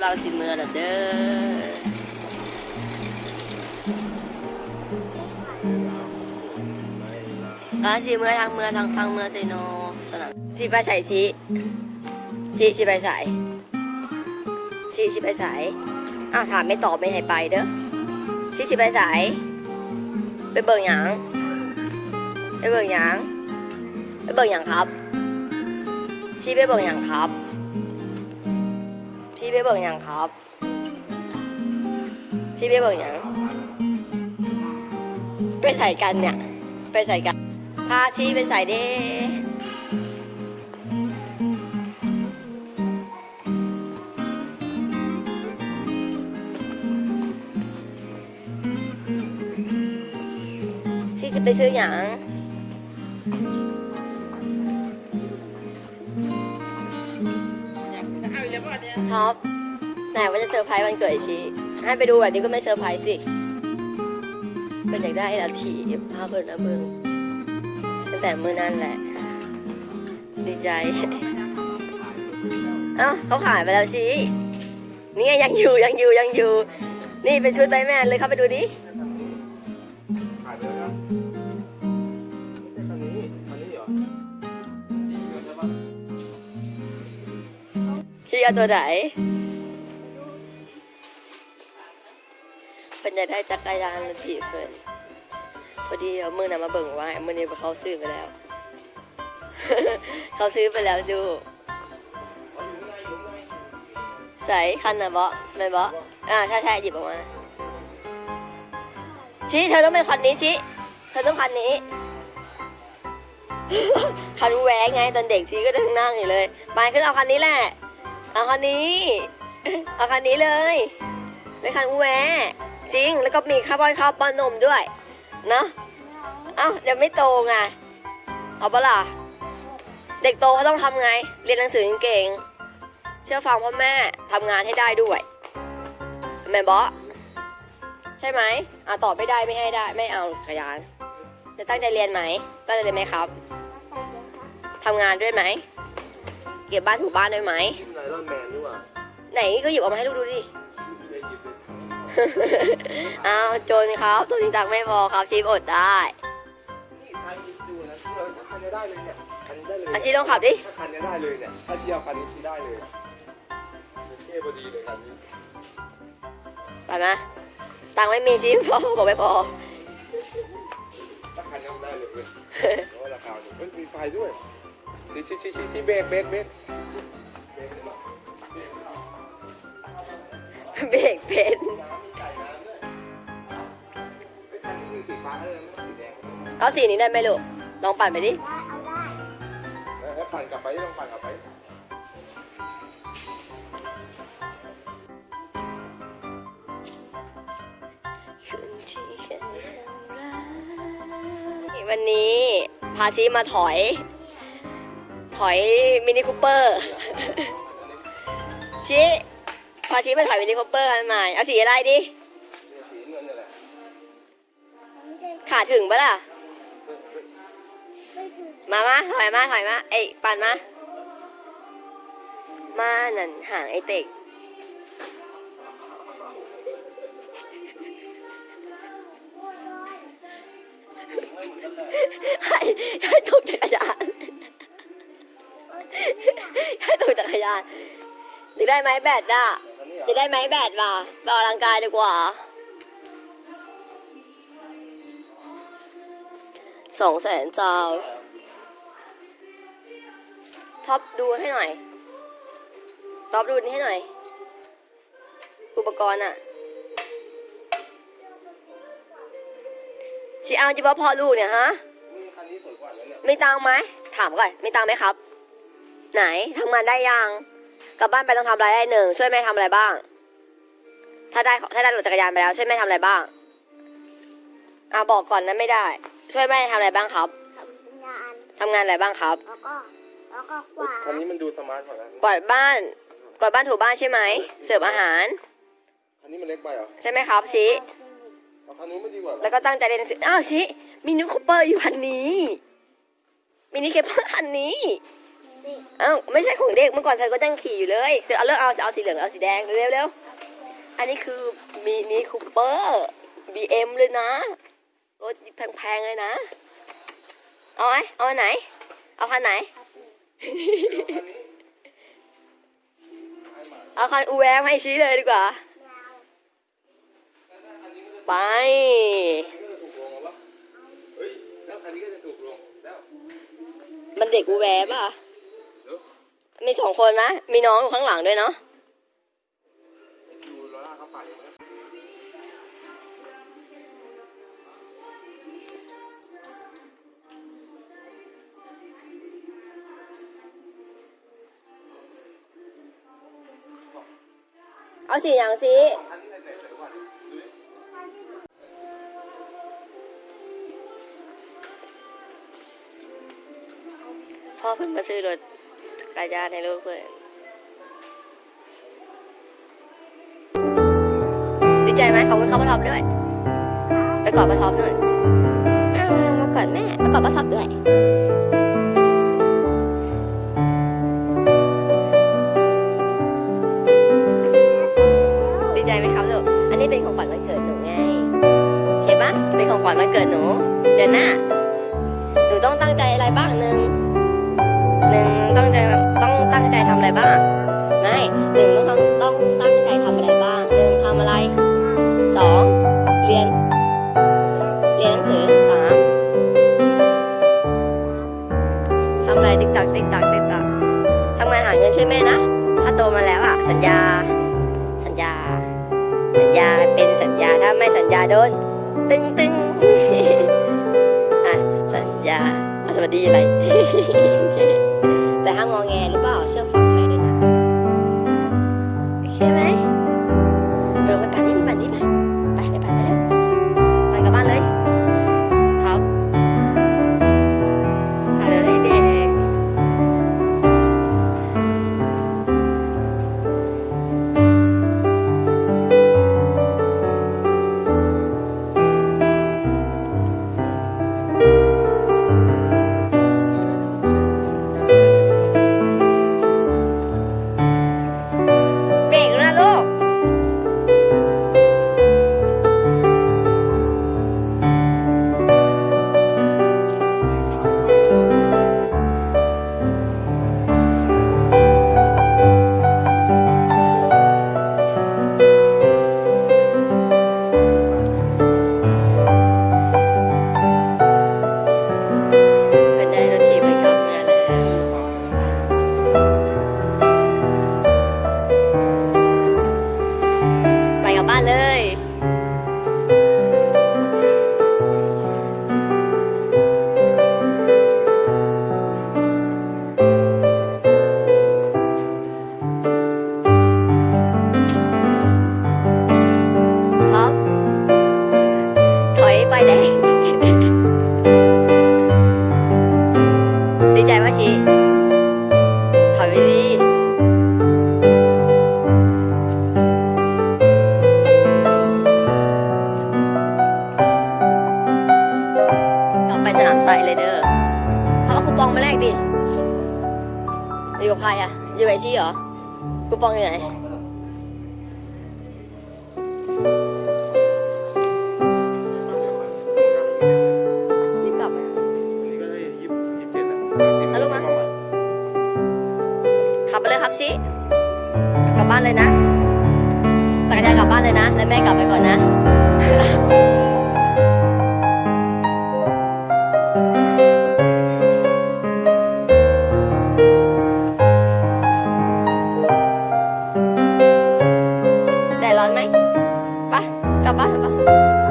ำลังสิเมืองน่ะเด้อร้าสีเมือทางเมือทางทางเมืองไซโนสนามสีไปใส่สีสีสีไปใส่สีสีไปใส่อ้าวถามไม่ตอบไม่ให้ไปเด้อสีสีไปใส่ไปเบิ่งหยังไปเบิ่งหยังไปเบิ่งหยังครับสีไปเบิ่งหยังครับ ไปเบิ่งหยังครับสีไปเบิ่งหยังไปใส่กันเนี่ย ไปใส่กันพาชีไปใส่เด้ชีจะไปซื้ออย่าง ท็อปไหนว่าจะเซอร์ไพรส์วันเกิดไอชีให้ไปดูแบบนี้ก็ไม่เซอร์ไพรส์สิเป็นอยากได้ละทีพาเพิ่นนะมึงตั้งแต่มือนั่นแหละ ดีใจ เอ้าเขาขายไปแล้วชีนี่ไงยังอยู่ยังอยู่ยังอยู่ นี่เป็นชุดใบแม่เลยเข้าไปดูดิ เอาตัวไหนเป็นจะได้จักรยานรถถีบเพิ่นพอดีเอามือน่ะมาเบิ่งไว้มือนี้เขาซื้อไปแล้ว เขาซื้อไปแล้วดูใส่คันน่ะเบาะไม่เบาะอ่าใช่ใช่หยิบออกมาชี้เธอต้องเป็นคันนี้ชี้เธอต้องคันนี้คันแหวงไงตอนเด็กชี้ก็ต้องนั่งอยู่เลยไปขึ้นเอาคันนี้แหละ เอาคันนี้ เอาคันนี้เลยเป็นคันแหวจริง แล้วก็มีข้าวป้อนข้าวป้อนนมด้วยเนาะเอ้าเดี๋ยวไม่โตไงเอาปะล่ะเด็กโตเขาต้องทำไง เรียนหนังสือเก่งเชื่อฟังพ่อแม่ทำงานให้ได้ด้วยแม่บอสใช่ไหมอะตอบไม่ได้ไม่ให้ได้ ไม่เอาขยันจะตั้งใจเรียนไหมตั้งใจเรียนไหมครับทำงานด้วยไหม เก็บบ้านถูบ้านด้วยไหม ไนลอนแมนนี่หว่าไหนก็หยิบออกมาให้ลูกดูดิไม่ได้หยิบเลยอ้าวโจนครับตัวนี้ตังค์ไม่พอครับชีพอดได้ นี่คันนี้ดูนะเออถ้าคันนี้ได้เลยเนี่ยคันนี้ได้เลยอาชีพลองขับดิ ถ้าคันนี้ได้เลยเนี่ยถ้าเชียร์คันนี้ชี้ได้เลยเท่พอดีเลยคันนี้ไปไหมตังค์ไม่มีชีพพอบอกไม่พอ ถ้าคันนี้ได้เลยเว้ยเพราะว่าราคาเนี่ยมันมีไฟด้วยชี้ชี้ชี้ชี้ชี้เบรกเบรกเบรก เบรกเป็นเอาสีนี้ได้ไหมลูก ลองปั่นไปดิปั่นกลับไปลองปั่นกลับไปวันนี้พาชีมาถอย อยมินิคูเปอร์ชิพาชีมาถอยมินิคูเปอร์อันใหม่ เอาสีอะไรดิ ขาดถึงปะล่ะ มามาถอยมาถอยมา เอ้ปันมา มานั่นห่างไอเต็กให้ให้ตกจักร ได้ไหมแบตอะจะได้ไหมแบตว่ะไปออกกำลังกายดีกว่าสองแสนจาวท็อปดูให้หน่อยท็อปดูนี่ให้หน่อย อุปกรณ์อะชิเอาจิบว่าพอลูกเนี่ยฮะนี่คันนี้สวยกว่าแล้วเนี่ยมีตังไหม ถามก่อน มีตังไหมครับ ไหนทำงานได้ยัง กลับบ้านไปต้องทำอะไรได้หนึ่งช่วยแม่ทำอะไรบ้าง ถ้าได้ถ้าได้รถจักรยานไปแล้ว ช่วยแม่ทำอะไรบ้างอ่าบอกก่อนนะไม่ได้ ช่วยแม่ทำอะไรบ้างครับทำงานทำงานอะไรบ้างครับ แล้วก็แล้วก็กวาดคันนี้มันดูสมาร์ทกว่านะกวาดบ้านกวาดบ้านถูบ้านใช่ไหมเสิร์ฟอาหารคันนี้มันเล็กไปเหรอใช่ไหมครับชิเอาคันนู้นไม่ดีกว่าเหรอแล้วก็ตั้งใจเรียนหนังสืออ้าวชิมินิคูเปอร์อยู่คันนี้มินิเคเปอร์คันนี้มนี่เอ้าไม่ใช่ของเด็กเมื่อก่อนเธอก็ยังขี่อยู่เลยเธอเอาเลือกเอาจะเอาสีเหลืองหรือเอาสีแดงเร็วๆเร็วอันนี้คือมินิคูเปอร์บีเอ็มเลยนะรถแพงๆเลยนะเอาไหมเอาอันไหน เอาคันไหน เอาคันอูแวมให้ชี้เลยดีกว่า ไปเฮ้ยแล้วคันนี้ก็จะถูกลงแล้วมันเด็กอูแวบอะ มีสองคนนะ มีน้องอยู่ข้างหลังด้วยเนาะเอางนี้เอาสีอย่างสิพ่อเพิ่งมาซื้อรถ จักรยานให้ลูกเลยดีใจไหมขอบคุณเขาประทอบด้วย ไปกอดประทอบด้วยอ่ามากอดแม่ไปกอดประทอบด้วยดีใจไหมครับลูกอันนี้เป็นของขวัญวันเกิดหนูไงโอเคปะเป็นของขวัญวันเกิดหนู เดือนหน้า หนูต้องตั้งใจอะไรบ้างหนึ่ บ้างไม่หนึ่งต้องต้องตั้งใจทำอะไรบ้างหนึ่งทำอะไรสองเรียน เรียนหนังสือสามทำอะไรติ๊กตักติ๊กตักติ๊กตักทำงานหาเงินช่วยแม่นะ ถ้าโตมาแล้วอะสัญญา สัญญา สัญญาเป็นสัญญาถ้าไม่สัญญาโดนตึงตึงอะสัญญาอะสวัสดีอะไร แต่ห้ามงอแงหรือเปล่าเชื่อฟัง ไปลงไปปั่น อยู่กับใครอะ อยู่กับไอชี่เหรอคูปองอยู่ไหนรีบกลับมานนี้ก็ได้ยี่สิบยี่เจ็ดนะสามสิบเอาลูกมาใหม่ขับไปเลยครับชิกลับบ้านเลยนะจักรยานกลับบ้านเลยนะ แล้วแม่กลับไปก่อนนะ แดดร้อนไหมไปกลับบ้านปะ